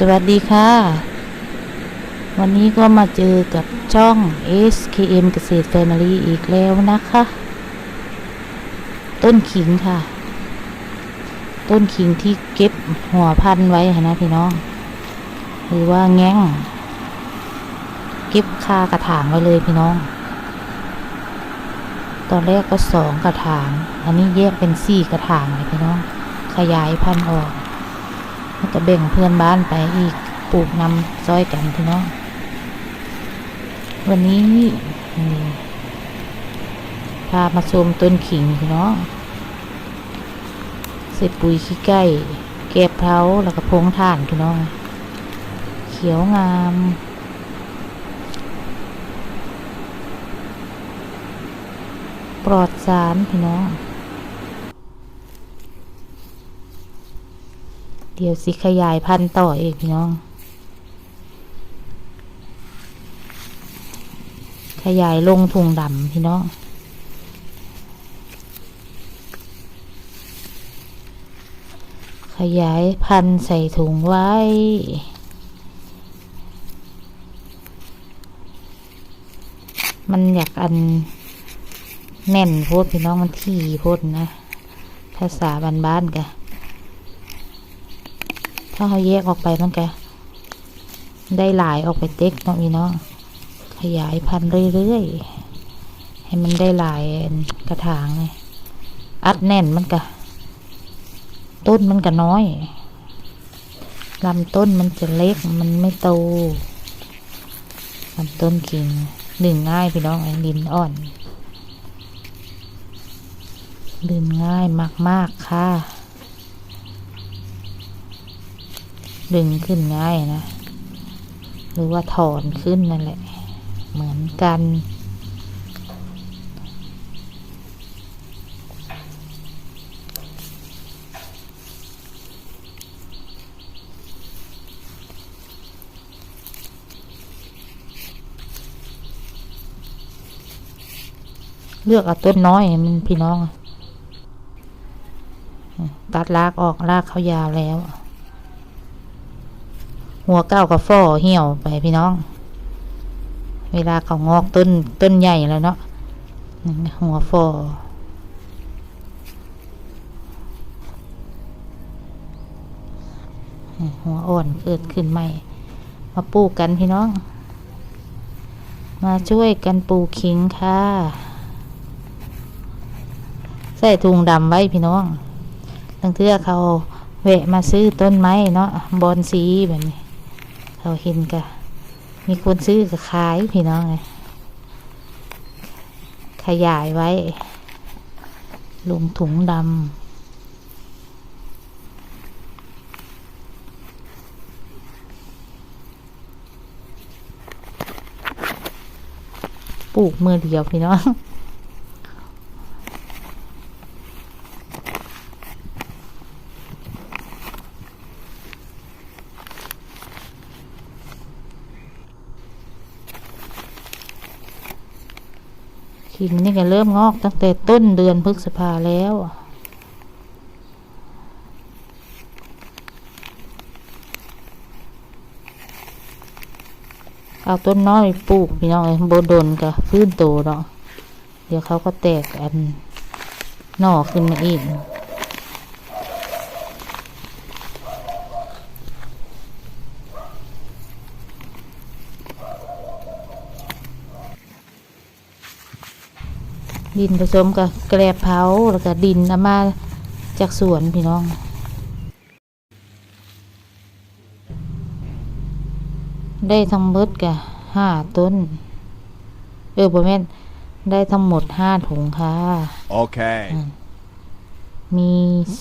สวัสดีค่ะ วันนี้ก็มาเจอกับช่อง SKM เกษตร Family อีกแล้วนะคะ ต้นขิงค่ะ ต้นขิงที่เก็บหัวพันไว้ค่ะนะพี่น้อง หรือว่าแง้ง เก็บคากระถางไว้เลยพี่น้อง ตอนแรกก็สองกระถาง อันนี้แยกเป็นสี่กระถางเลยพี่น้อง ขยายพันธุ์ออก ก็แบ่งเพื่อนบ้านไปอีกปลูกนำซ้อยกันพี่น้อง วันนี้นี่พามาชมต้นขิงพี่น้องใส่ปุ๋ยขี้ไก่เก็บเพาแล้วก็พงถ่านพี่น้อง เขียวงามปลอดสารพี่น้อง เดี๋ยวสิขยายพันธุ์ต่อเองพี่น้อง ขยายลงถุงดำพี่น้องขยายพันธุ์ใส่ถุงไว้ มันอยากอันแน่นโพดพี่น้องมันที่โพดนะ ภาษาบ้านๆกะ ถ้าเขาแยกออกไปมันก็ได้หลายออกไปเต็กเนาะพี่น้องขยายพันธุ์เรื่อยๆ ให้มันได้หลายกระถางเลยอัดแน่นมันก็ต้นมันก็น้อยลำต้นมันจะเล็กมันไม่โตลำต้นกิ่งหนึ่งง่ายพี่น้องไอ้ดินอ่อนดินง่ายมาก ๆ ค่ะ ดึงขึ้นง่ายนะ หรือว่าถอนขึ้นนั่นแหละ เหมือนกัน เลือกเอาต้นน้อยมันพี่น้อง ตัดรากออกรากเขายาวแล้ว หัวเก้ากับฟอเหี่ยวไปพี่น้อง เวลาเขางอกต้นต้นใหญ่แล้วเนาะหัวฟอหัวอ่อนเกิดขึ้นใหม่ มาปลูกกันพี่น้อง มาช่วยกันปลูกขิงค่ะ ใส่ถุงดำไว้พี่น้องตั้งเทื่อเขาแวะมาซื้อต้นไม้เนาะบอนสีแบบนี้ เราเห็นกะมีคนซื้อกับขายพี่น้องไงขยายไว้ ลงถุงดำปลูกเมือเดียวพี่น้อง ขิงนี่ก็เริ่มงอกตั้งแต่ต้นเดือนพฤษภาแล้วเอาต้นน้อยปลูกพี่น้องเลยโบดนกับพื้นโตเนาะเดี๋ยวเขาก็แตกอันหน่อขึ้นมาอีก ดินผสมกับแกลบเผาแล้วก็ดินเอามาจากสวนพี่น้อง ได้ทั้งหมดกะห้าต้น เออประมาณได้ทั้งหมดห้าถุงค่ะ Okay. มี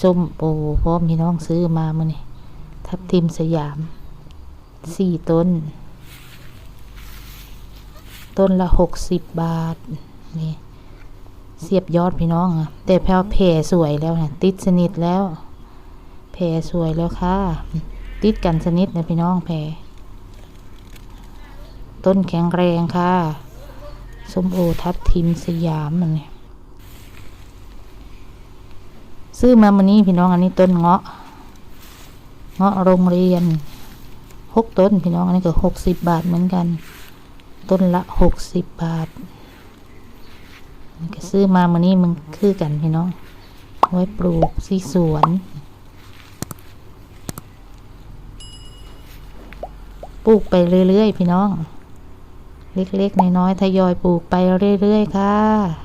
ส้มโอพร้อมพี่น้องซื้อมามื่อนี่ทับทิมสยามสี่ต้น ต้นละหกสิบบาท นี่ เสียบยอดพี่น้องอะแต่แพรแผ่สวยแล้วนะติดสนิทแล้ว แผ่สวยแล้วค่ะ ติดกันสนิทนะพี่น้องแผ่ต้นแข็งแรงค่ะส้มโอทับทิมสยามมันนี่ซื้อมาวันนี้พี่น้องอันนี้ต้นเงาะ เงาะโรงเรียนหกต้นพี่น้องอันนี้ก็หกสิบบาทเหมือนกัน ต้นละหกสิบบาท ซื้อมามานี่มึงคือกันพี่น้อง ไว้ปลูกที่สวนปลูกไปเรื่อยๆ พี่น้อง เล็กๆ น้อยๆ ทยอยปลูกไปเรื่อยๆ ค่ะ